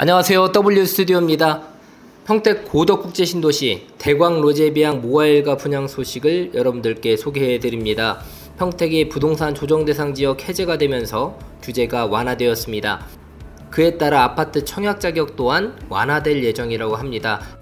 안녕하세요. W 스튜디오입니다. 평택 고덕국제신도시 대광 로제비앙 모아일가 분양 소식을 여러분들께 소개해 드립니다. 평택이 부동산 조정 대상 지역 해제가 되면서 규제가 완화되었습니다. 그에 따라 아파트 청약 자격 또한 완화될 예정이라고 합니다.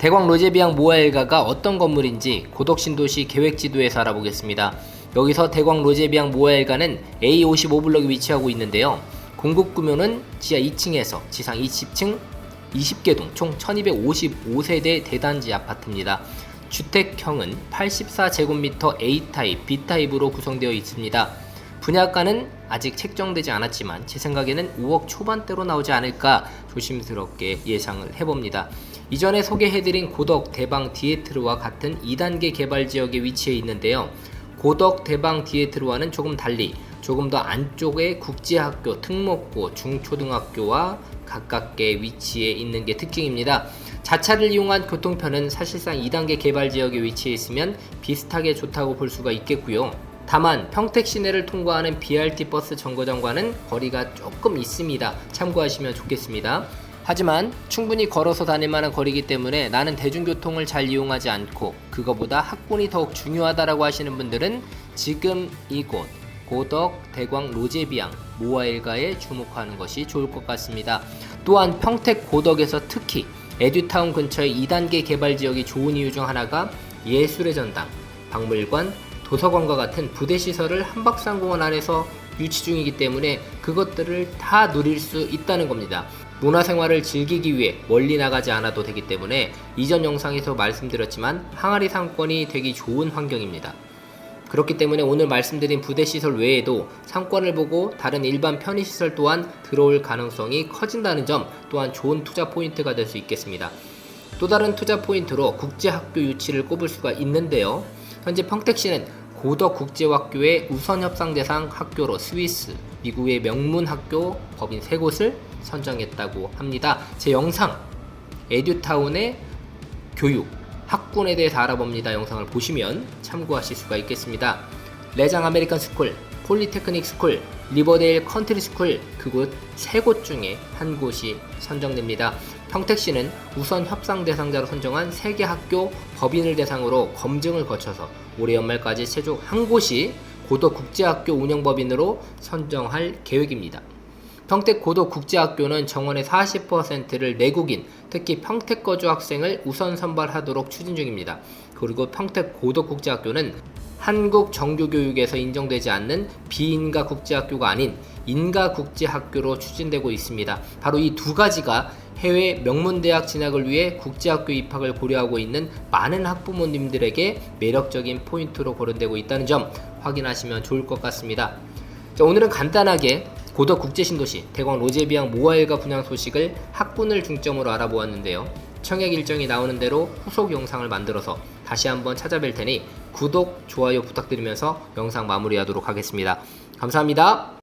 대광 로제비앙 모아일가가 어떤 건물인지 고덕신도시 계획지도에서 알아보겠습니다. 여기서 대광 로제비앙 모아일가는 A55블럭에 위치하고 있는데요. 공급 구조는 지하 2층에서 지상 20층 20개 동 총 1255세대 대단지 아파트입니다. 주택형은 84제곱미터 A타입, B타입으로 구성되어 있습니다. 분야가는 아직 책정되지 않았지만 제 생각에는 5억 초반대로 나오지 않을까 조심스럽게 예상을 해봅니다. 이전에 소개해드린 고덕 대방 디에트르와 같은 2단계 개발 지역에 위치해 있는데요. 고덕 대방 디에트르와는 조금 달리 조금 더 안쪽에 국제학교, 특목고, 중초등학교와 가깝게 위치해 있는 게 특징입니다. 자차를 이용한 교통편은 사실상 2단계 개발 지역에 위치해 있으면 비슷하게 좋다고 볼 수가 있겠고요. 다만 평택 시내를 통과하는 BRT 버스 정거장과는 거리가 조금 있습니다. 참고하시면 좋겠습니다. 하지만 충분히 걸어서 다닐 만한 거리이기 때문에 나는 대중교통을 잘 이용하지 않고 그거보다 학군이 더욱 중요하다라고 하시는 분들은 지금 이곳 고덕, 대광, 로제비앙, 모아일가에 주목하는 것이 좋을 것 같습니다. 또한 평택 고덕에서 특히 에듀타운 근처의 2단계 개발 지역이 좋은 이유 중 하나가 예술의 전당, 박물관, 도서관과 같은 부대 시설을 한박상공원 안에서 유치 중이기 때문에 그것들을 다 누릴 수 있다는 겁니다. 문화생활을 즐기기 위해 멀리 나가지 않아도 되기 때문에 이전 영상에서 말씀드렸지만 항아리 상권이 되기 좋은 환경입니다. 그렇기 때문에 오늘 말씀드린 부대시설 외에도 상권을 보고 다른 일반 편의시설 또한 들어올 가능성이 커진다는 점 또한 좋은 투자 포인트가 될 수 있겠습니다. 또 다른 투자 포인트로 국제학교 유치를 꼽을 수가 있는데요. 현재 평택시는 고덕 국제학교의 우선 협상 대상 학교로 스위스, 미국의 명문 학교 법인 세 곳을 선정했다고 합니다. 제 영상 에듀타운의 교육, 학군에 대해서 알아봅니다. 영상을 보시면 참고하실 수가 있겠습니다. 레장 아메리칸 스쿨, 폴리테크닉 스쿨, 리버데일 컨트리 스쿨 그곳 세 곳 중에 한 곳이 선정됩니다. 평택시는 우선 협상 대상자로 선정한 세개 학교 법인을 대상으로 검증을 거쳐서 올해 연말까지 최종 한 곳이 고도 국제학교 운영법인으로 선정할 계획입니다. 평택 고도국제학교는 정원의 40%를 내국인, 특히 평택 거주 학생을 우선 선발하도록 추진 중입니다. 그리고 평택 고도국제학교는 한국 정규교육에서 인정되지 않는 비인가 국제학교가 아닌 인가 국제학교로 추진되고 있습니다. 바로 이 두 가지가 해외 명문대학 진학을 위해 국제학교 입학을 고려하고 있는 많은 학부모님들에게 매력적인 포인트로 거론되고 있다는 점 확인하시면 좋을 것 같습니다. 자, 오늘은 간단하게 고덕 국제신도시 대광 로제비앙 모아일가 분양 소식을 학군을 중점으로 알아보았는데요. 청약 일정이 나오는 대로 후속 영상을 만들어서 다시 한번 찾아뵐 테니 구독, 좋아요 부탁드리면서 영상 마무리하도록 하겠습니다. 감사합니다.